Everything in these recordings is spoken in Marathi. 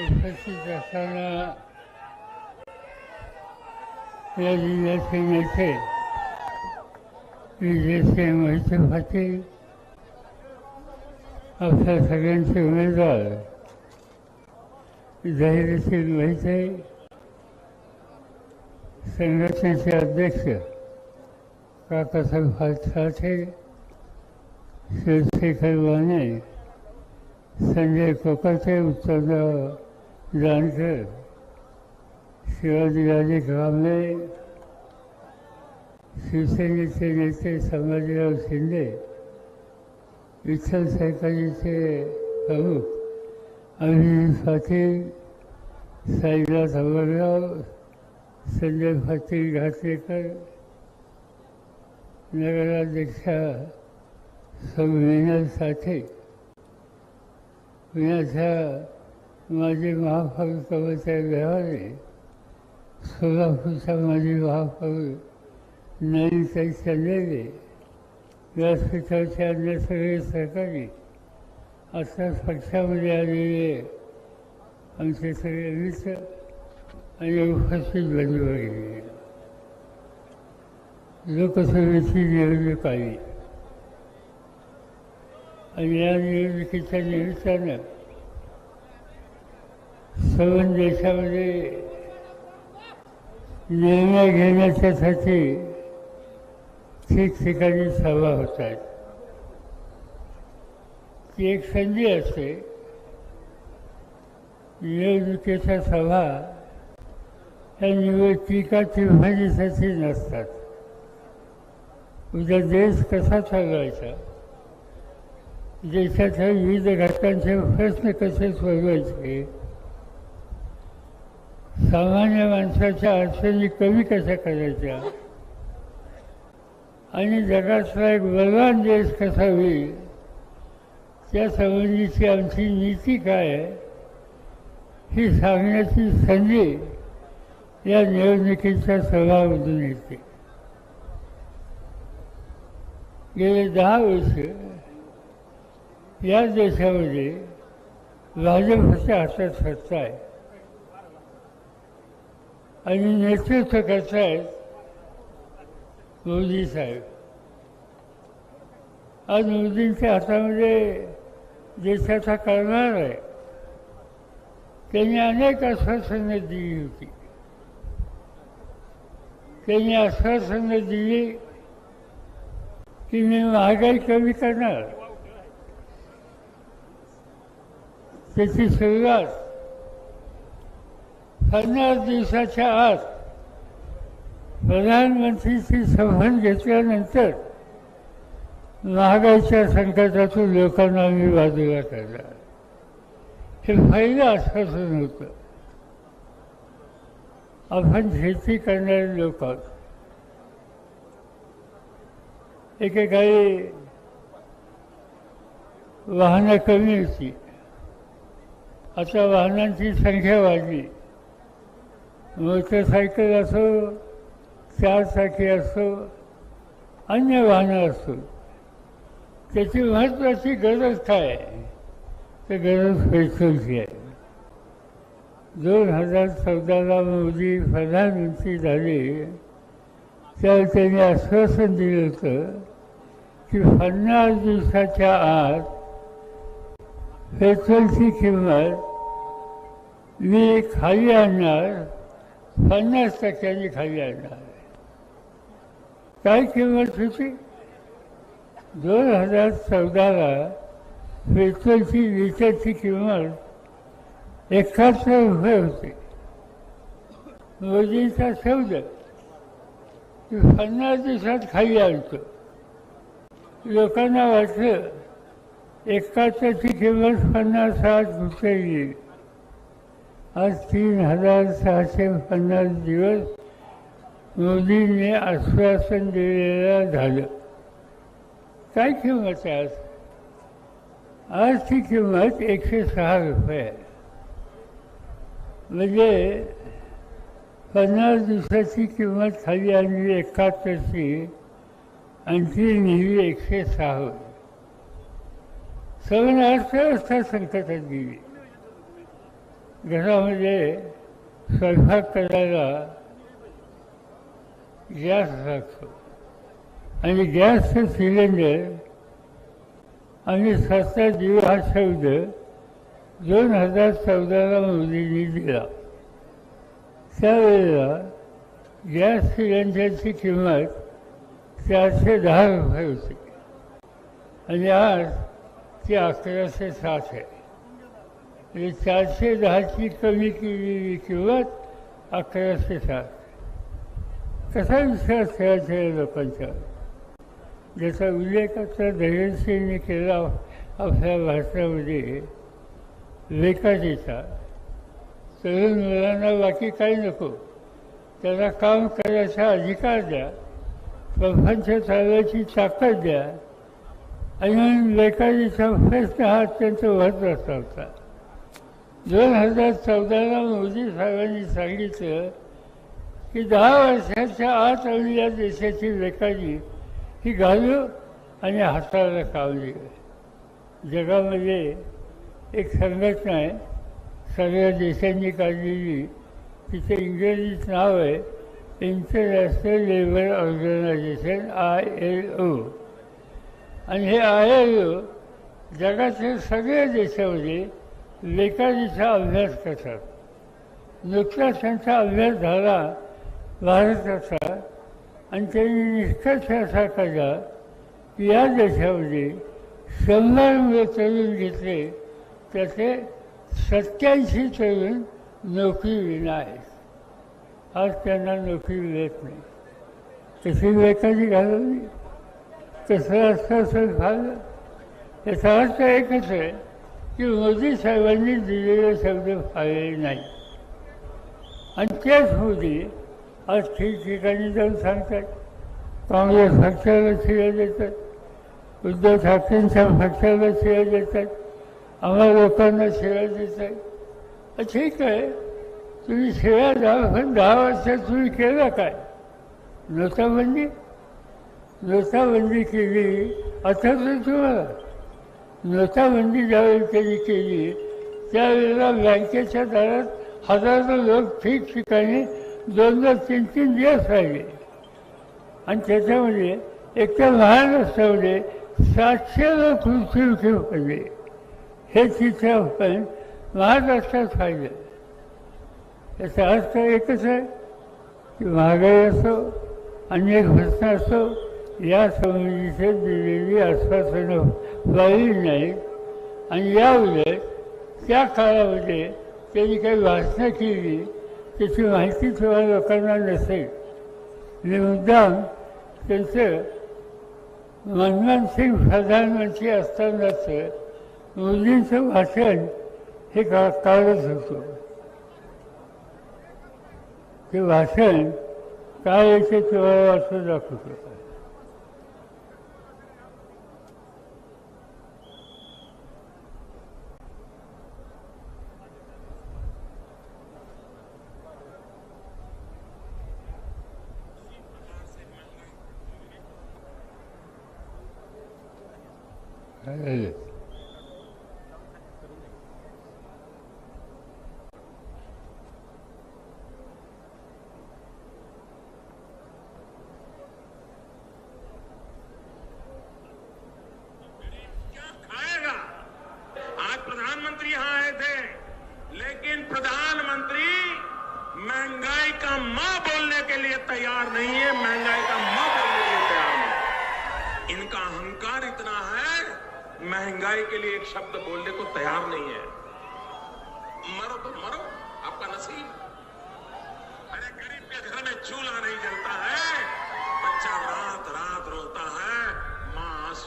उपस्थित असताना या जिल्ह्याचे नेते विजयसिंह मोहिते पाटील आपल्या सगळ्यांचे उमेदवार धैर्यसिंग मोहिते संघटनेचे अध्यक्ष काकासाहेब साठे शिवशेखर वाने संजय कोकाटे उत्तमराव जानकर शिवाजीराजे कांबळे शिवसेनेचे नेते संभाजीराव शिंदे विठ्ठल सहकारीचे प्रमुख अभिजित पाटील साईनाथ अंबरराव संजय पाटील घाटलेकर नगराध्यक्षा सौ साठे. विनाच्या माजी महापौर कवचारी व्यवहारे सोलापूरच्या माजी महापौर नळीताई चंदेले व्यासपीठाचे अन्य सगळे सहकारी असाच पक्षामध्ये आलेले आमचे सगळे मित्र आणि उपस्थित बंधू वगैरे लोकसभेची निवडणूक आली. आणि या निवडणुकीच्या निमित्तानं सर्व देशामध्ये निर्णय घेण्याच्यासाठी ठिकठिकाणी सभा होत आहेत ती एक संधी असते. निवडणुकीच्या सभा ह्या निवडणुका टिप्पणीसाठी नसतात. उद्या देश कसा चालवायचा? देशाच्या विविध घटकांचे प्रश्न कसे सोडवायचे? सामान्य माणसाच्या अडचणी कमी कशा करायच्या? आणि जगातला एक बलवान देश कसा होईल? त्या संबंधीची आमची नीती काय आहे? ही सांगण्याची संधी या निवडणुकीच्या सभामधून येते. गेले दहा वर्ष या देशामध्ये भाजपच्या हातात सत्ता आहे. आणि नेतृत्व करतायत मोदी साहेब. आज मोदींच्या हातामध्ये देशाचा करणार आहे. त्यांनी अनेक आश्वासनं दिली होती. त्यांनी आश्वासनं दिली की मी महागाई कमी करणार. त्याची सुरुवात पन्नास दिवसाच्या आत प्रधानमंत्रीची शपथ घेतल्यानंतर महागाईच्या संकटातून लोकांना मी बाजूला काढला. हे पहिलं आश्वासन होतं. आपण शेती करणारे लोक आहोत. एकेकाळी वाहनं कमी होती. आता वाहनांची संख्या वाढली. मोटरसायकल असो चारसाठी असो अन्य वाहनं असो त्याची महत्त्वाची गरज काय आहे? तर गरज पेट्रोलची आहे. दोन हजार चौदाला मोदी प्रधानमंत्री झाले तर त्यांनी आश्वासन दिलं होतं की पन्नास दिवसाच्या आत पेट्रोलची किंमत मी खाली आणणार पन्नास टक्क्यांनी खाली आणणार काय किंमत होती? दोन हजार चौदाला पेट्रोलची लिटरची किंमत एकाहत्तर रुपये होती. मोदींचा शब्द की पन्नास दिवसात खाली आणतो लोकांना वाटलं एकाहत्तरची किंमत पन्नास साठ रुपये येईल. आज तीन हजार सहाशे पन्नास दिवस मोदींनी आश्वासन दिलेलं झालं. काय किंमत आहे आज? आजची किंमत एकशे सहा रुपये आहे. म्हणजे पन्नास दिवसाची किंमत खाली आणली एकाहत्तरची आणखी नेहमी एकशे सहा. होती सगळं अर्थव्यवस्था संकटात गेली. घरामध्ये स्वयंपाक करायला गॅस लागतो आणि गॅसचं सिलेंडर आणि स्वतः जीव हा शब्द दोन हजार चौदाला मोदींनी दिला. त्यावेळेला गॅस सिलेंडरची किंमत चारशे दहा रुपये होती. आणि आज ती अकराशे साठ आहे. म्हणजे चारशे दहाची कमी केलेली किंमत अकराशे सात कसा विश्वास ठेवायचा या लोकांचा? ज्याचा उल्लेख आता धैर्यसिंहने केला आपल्या भाषणामध्ये लेखाजीचा. तरुण मुलांना बाकी काही नको. त्याला काम करायचा अधिकार द्या. प्रपंच चालवायची ताकद द्या. आणि लेखाजीचा प्रश्न हा अत्यंत महत्त्वाचा होता. दोन हजार चौदाला मोदी साहेबांनी सांगितलं की दहा वर्षाच्या आत आम्ही या देशाची लेखाजी ही घालू आणि हाताला कावली. जगामध्ये एक संघटना आहे. सगळ्या देशांनी काढलेली. तिचं इंग्रजीत नाव आहे. International labour organisation I L O आणि हे आय एल ओ जगातील सगळ्या देशामध्ये लेखाजीचा अभ्यास करतात. नुकताच त्यांचा अभ्यास झाला भारताचा आणि त्यांनी निष्कर्ष असा काढला की या देशामध्ये शंभर मुलं तरुण घेतले त्याचे सत्याऐंशी तरुण नोकरी विना आहेत. आज त्यांना नोकरी मिळत नाही. तशी वेकाजी घालवली. तसं असं असं झालं. याचा अर्थ एकच आहे की मोदी साहेबांनी दिलेले शब्द पाळले नाही. आणि तेच मोदी आज ठिकठिकाणी जाऊन सांगतात. काँग्रेस पक्षाला शिव्या देतात. उद्धव ठाकरेंच्या पक्षाला शिव्या देतात. आम्हा लोकांना शिव्या देतात. ठीक आहे. तुम्ही शिव्या द्या पण दहा वर्षात तुम्ही केलं काय? नोटाबंदी? नोटाबंदी केली. आठवतं तुम्हाला नोटाबंदी ज्यावेळी त्यांनी केली त्यावेळेला बँकेच्या दारात हजारो लोक ठिकठिकाणी दोन दोन तीन तीन दिवस राहिले. आणि त्याच्यामध्ये एक तर महाराष्ट्रामध्ये सातशे लोक मृत्यूमुखी पडले. हे चित्र आपण महाराष्ट्रात पाहिलं. याचा अर्थ एकच आहे की महागाई असो अनेक घटना असो या संबंधीचे दिलेली आश्वासनं पाळली नाही आणि या उलट त्या काळामध्ये त्यांनी काही भाषणं केली त्याची माहिती तेव्हा लोकांना नसेल. आणि मुद्दाम त्यांचं मनमोहन सिंग प्रधानमंत्री असतानाच मोदींचं भाषण हे का काढत होतं. ते भाषण काय याचे तेव्हा असं दाखवत होतं. 哎。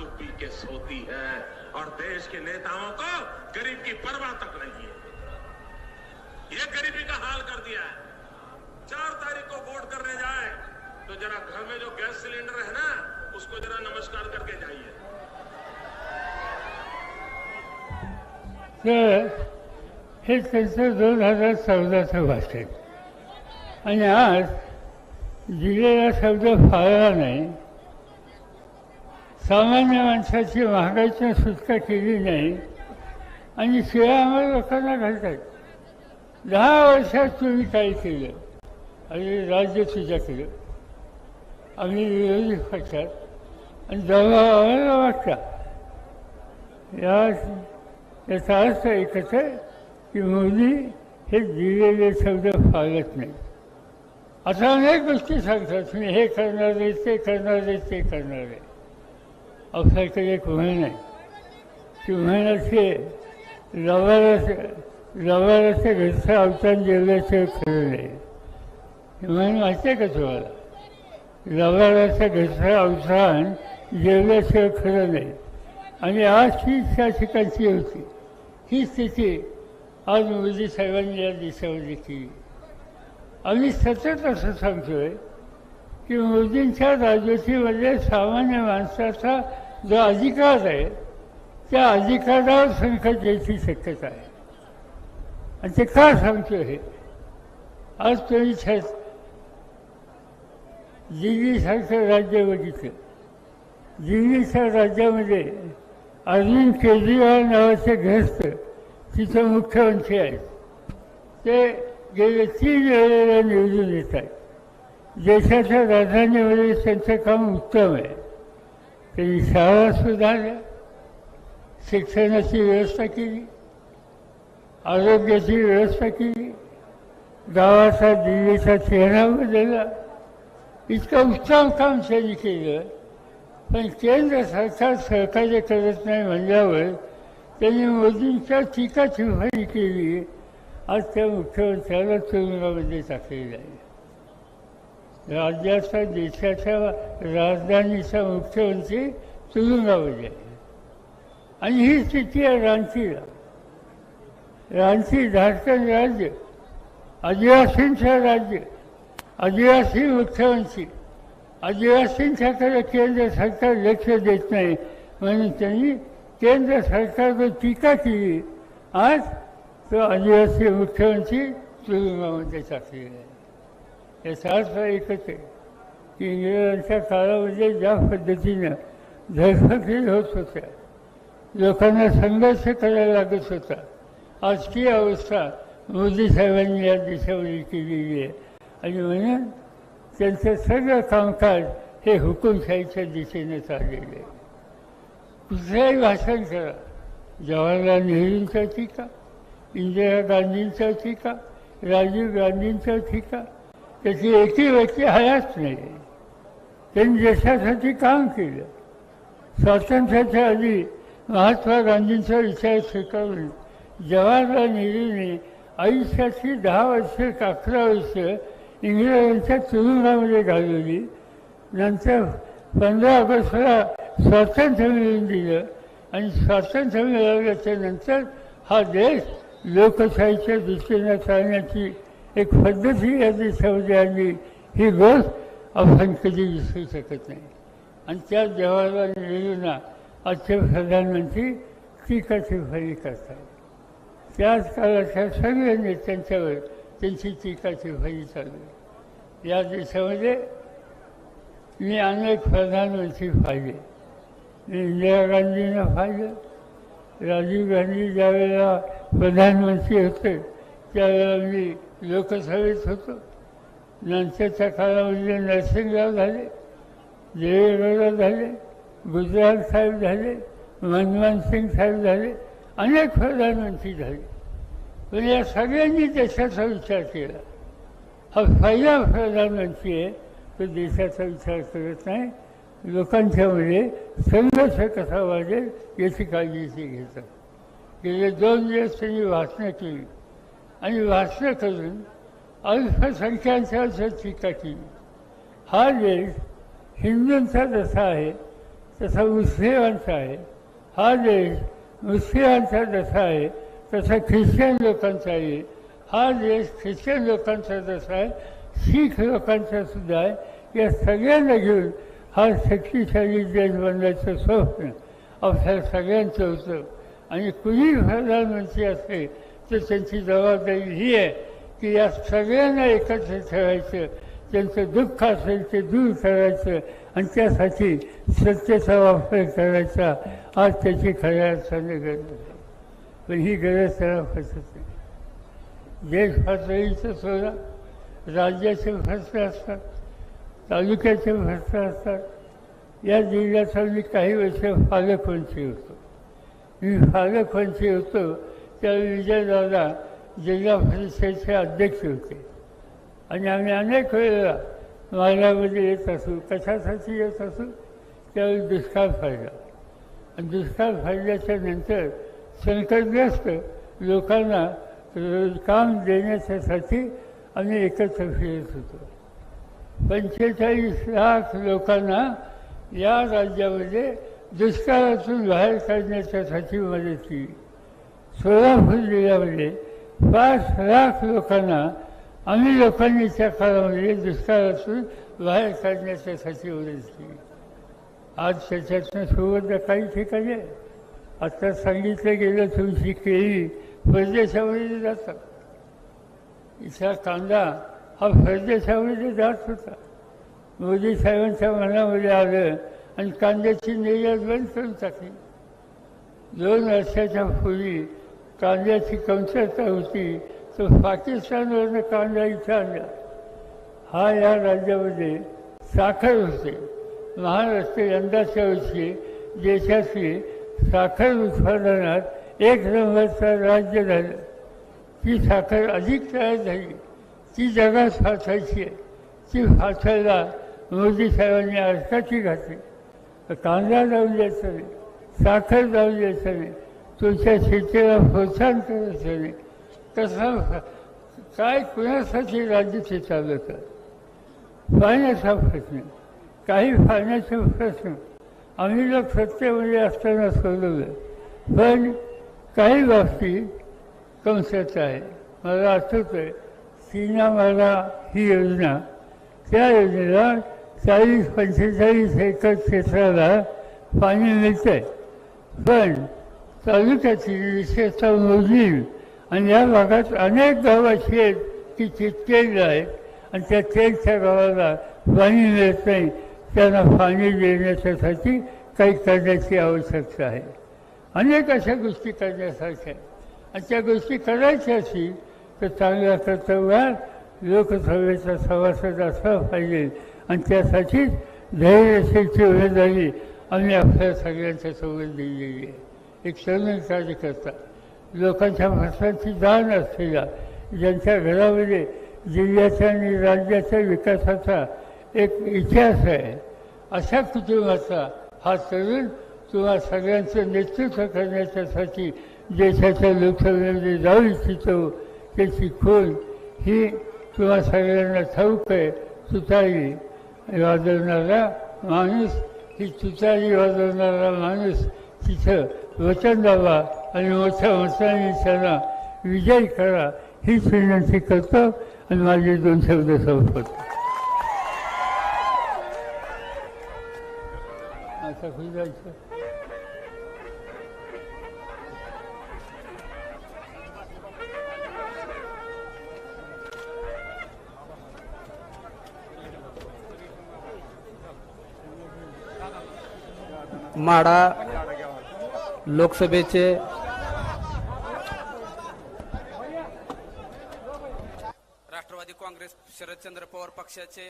आँसू पी के सोती है और देश के नेताओं को गरीब की परवाह तक नहीं है। ये गरीबी का हाल कर दिया है। चार तारीख को वोट करने जाए तो जरा घर में जो गैस सिलेंडर है ना, उसको जरा नमस्कार करके जाइए। हे त्यांचं दोन हज़ार चौदाचं भाषण आणि आज दिलेला शब्द फाळला नाही। सामान्य माणसाची महागाईची सुटका केली नाही. आणि शिवाय आम्हाला लोकांना घालतात दहा वर्षात तुम्ही काय केलं? आणि राज्य तुझ्या केलं. आम्ही विरोधी पक्षात. आणि जेव्हा आम्हाला वाटता या याचा अर्थ एकच आहे की मोदी हे दिलेले शब्द पाळत नाही. आता अनेक गोष्टी सांगतात. मी हे करणार आहे ते करणार आहे ते करणार आहे. आपल्याकडे एक म्हण आहे ती म्हण अशी आहे रवाराचं रवाराचं घरचं अवतार जेवल्याशिवाय खरं नाही हे म्हण माहिती आहे का तुम्हाला? रवाराचं घरचं अवसान जेवल्याशिवाय खरं नाही आणि आज ही त्या ठिकाणची होती. ही स्थिती आज मोदी साहेबांनी या देशामध्ये केली आम्ही सतत असं सांगतोय की मोदींच्या राजवटीमध्ये म्हणजे सामान्य माणसाचा जो अधिकार आहे त्या अधिकारावर संकट यायची शक्यता आहे. आणि ते का सांगतो हे? आज तुम्ही छत दिल्लीसारखं राज्य बघितलं. दिल्लीच्या राज्यामध्ये अरविंद केजरीवाल नावाचे ग्रस्त तिथं मुख्यमंत्री आहेत. ते गेले तीन वेळेला निवडून येत आहेत. देशाच्या राजधानीमध्ये त्यांचं काम उत्तम आहे. त्यांनी शाळा सुधारल्या शिक्षणाची व्यवस्था केली आरोग्याची व्यवस्था केली गावाचा दिल्लीचा चेहरा बदलला इतकं उत्तम काम त्यांनी केलं. पण केंद्र सरकार सहकार्य करत नाही म्हणल्यावर त्यांनी मोदींच्या टीका टिप्पणी केली. आज त्या मुख्यमंत्र्याला तुरुंगामध्ये टाकलेलं आहे राज्याचा देशाच्या राजधानीचा मुख्यमंत्री तुरुंगामध्ये आहे आणि ही स्थिती आहे रांचीला. रांची झारखंड राज्य आदिवासींचं राज्य आदिवासी मुख्यमंत्री आदिवासींच्याकडे केंद्र सरकार लक्ष देत नाही. म्हणून त्यांनी केंद्र सरकारवर टीका केली. आज तो आदिवासी मुख्यमंत्री तुरुंगामध्ये टाकलेला आहे याचा अर्थ एकच आहे की इंग्रजांच्या काळामध्ये ज्या पद्धतीनं धरपकडी होत होत्या लोकांना संघर्ष करायला लागत होता. आजची अवस्था मोदी साहेबांनी या देशामध्ये केलेली आहे. आणि म्हणून त्यांचं सगळं कामकाज हे हुकुमशाहीच्या दिशेने चाललेलं आहे. कुठलंही भाषण करा जवाहरलाल नेहरूंचा टीका इंदिरा गांधींचा टीका राजीव गांधींचा टीका त्याची एकही व्यक्ती हयाच नाही. त्यांनी देशासाठी काम केलं. स्वातंत्र्याच्या आधी महात्मा गांधींचा विचार स्वीकारून जवाहरलाल नेहरूने आयुष्याची दहा वर्ष अकरा वर्ष इंग्रजांच्या तुरुंगामध्ये घालवली. नंतर पंधरा ऑगस्टला स्वातंत्र्य मिळवून दिलं आणि स्वातंत्र्य मिळवल्याच्या नंतर हा देश लोकशाहीच्या दृष्टीने चालण्याची एक पद्धती या देशामध्ये आली ही। गोष्ट आपण कधी विसरू शकत नाही आणि त्या जवाहरलाल नेहरूंना आजचे प्रधानमंत्री टीका टिप्पणी करतात त्याच काळाच्या सगळ्या नेत्यांच्यावर त्यांची टीका टिप्पणी चालू आहे या देशामध्ये मी अनेक प्रधानमंत्री पाहिले मी इंदिरा गांधींना पाहिलं राजीव गांधी ज्यावेळेला प्रधानमंत्री होते त्यावेळेला मी लोकसभेत होतो. नंतरच्या काळामध्ये नरसिंगराव झाले देवेगौडा झाले गुजरात साहेब झाले मनमोहन सिंग साहेब झाले अनेक प्रधानमंत्री झाले. पण या सगळ्यांनी देशाचा विचार केला. हा पहिला प्रधानमंत्री आहे तो देशाचा विचार करत नाही. लोकांच्यामध्ये संघर्ष कसा वाढेल याची काळजी ते घेतात गेले दोन दिवस त्यांनी भाषणं केली. आणि वाचलं करून अल्पसंख्याकांच्या टीका केली हा देश हिंदूंचा जसा आहे तसा मुस्लिमांचा आहे. हा देश मुस्लिमांचा जसा आहे तसा ख्रिश्चन लोकांचा आहे. हा देश ख्रिश्चन लोकांचा जसा आहे शीख लोकांचा सुद्धा आहे. या सगळ्यांना घेऊन हा शक्तिशाली देश बनवायचं स्वप्न आपल्या सगळ्यांचं होतं. आणि कुणी प्रधानमंत्री असेल तर त्यांची जबाबदारी ही आहे की या सगळ्यांना एकत्र ठेवायचं त्यांचं दुःख असेल ते दूर करायचं आणि त्यासाठी सत्तेचा वापर करायचा. आज त्याची खऱ्या अर्थाने गरज आहे. पण ही गरज त्याला फसत नाही. देश पातळीचं सोडा राज्याचे प्रश्न असतात तालुक्याचे प्रश्न असतात. या जिल्ह्याचा मी काही वर्ष पालकमंत्री होतो. मी पालकमंत्री होतो त्यावेळी विजयदादा जिल्हा परिषदेचे अध्यक्ष होते. आणि आम्ही अनेक वेळेला मार्गामध्ये येत असू कशासाठी येत असू त्यावेळी दुष्काळ फायदा आणि दुष्काळ फायद्याच्या नंतर संकटग्रस्त लोकांना रोज काम देण्याच्यासाठी आम्ही एकत्र फिरत होतो. पंचेचाळीस लाख लोकांना या राज्यामध्ये दुष्काळातून बाहेर काढण्याच्यासाठी मदत केली. सोलापूर जिल्ह्यामध्ये पाच लाख लोकांना आम्ही लोकांनी त्या काळामध्ये दुष्काळातून बाहेर काढण्याच्यासाठी मदत केली आज त्याच्यातनं सुवर्ण काही ठिकाणी आहे. आता सांगितलं गेलं तुमची केळी परदेशामध्ये जातात. इथला कांदा हा परदेशामध्ये जात होता. मोदी साहेबांच्या मनामध्ये आलं आणि कांद्याची निर्यात बंद करून टाकली. दोन वर्षाच्या पूर्वी कांद्याची कमतरता होती तर पाकिस्तानवरनं कांदा इथं आणला. हा या राज्यामध्ये साखर होते. महाराष्ट्र यंदाच्या वर्षी देशातली साखर उत्पादनात एक नंबरचं राज्य झालं. ती साखर अधिक तयार झाली. ती जगात फासायची आहे. ती फासायला मोदी साहेबांनी अडकाची घातली. कांदा जाऊ द्यायचा नाही साखर जाऊ द्यायचा नाही. तुमच्या शेतीला प्रोत्साहन करायचं नाही कसं काय कुणासाठी राज्य ते चालवतं पाण्याचा प्रश्न. काही पाण्याचे प्रश्न. आम्ही लोक सत्तेमध्ये असताना सोडवलं. पण काही बाबती कमसत आहे. मला आठवतं आहे सीनामाला ही योजना त्या योजनेला चाळीस पंचेचाळीस एकर क्षेत्राला पाणी मिळतं आहे पण तालुक्याची विशेषतः मोजणी आणि या भागात अनेक गावं अशी आहेत की चितकेल आहेत आणि त्या तेलच्या गावाला पाणी मिळत नाही. त्यांना पाणी देण्याच्यासाठी काही करण्याची आवश्यकता आहे. अनेक अशा गोष्टी करण्यासारख्या आणि त्या गोष्टी करायच्या असतील तर चांगल्या कर्तव्यात लोकसभेचा सभासद असला पाहिजे. आणि त्यासाठीच धैर्यशीलची झाली आम्ही आपल्या सगळ्यांच्या सोबत दिलेली आहे. एक तरुण कार्यकर्ता लोकांच्या भाषांची जाण असलेला ज्यांच्या घरामध्ये जिल्ह्याच्या आणि राज्याच्या विकासाचा एक इतिहास आहे अशा कुटुंबाचा हा तरुण किंवा सगळ्यांचं नेतृत्व करण्याच्यासाठी देशाच्या लोकसभेमध्ये जाऊ इच्छितो त्याची खोल ही किंवा सगळ्यांना ठाऊक आहे. तुतारी वाजवणारा माणूस ही तुतारी वाजवणारा माणूस तिथं वचन द्यावा आणि मोठ्या मताने त्यांना विजय करा हीच विनंती करतो आणि माझे दोन शब्द संपवतो. आता कुठे जायचं माडा लोकसभेचे राष्ट्रवादी काँग्रेस शरदचंद्र पवार पक्षाचे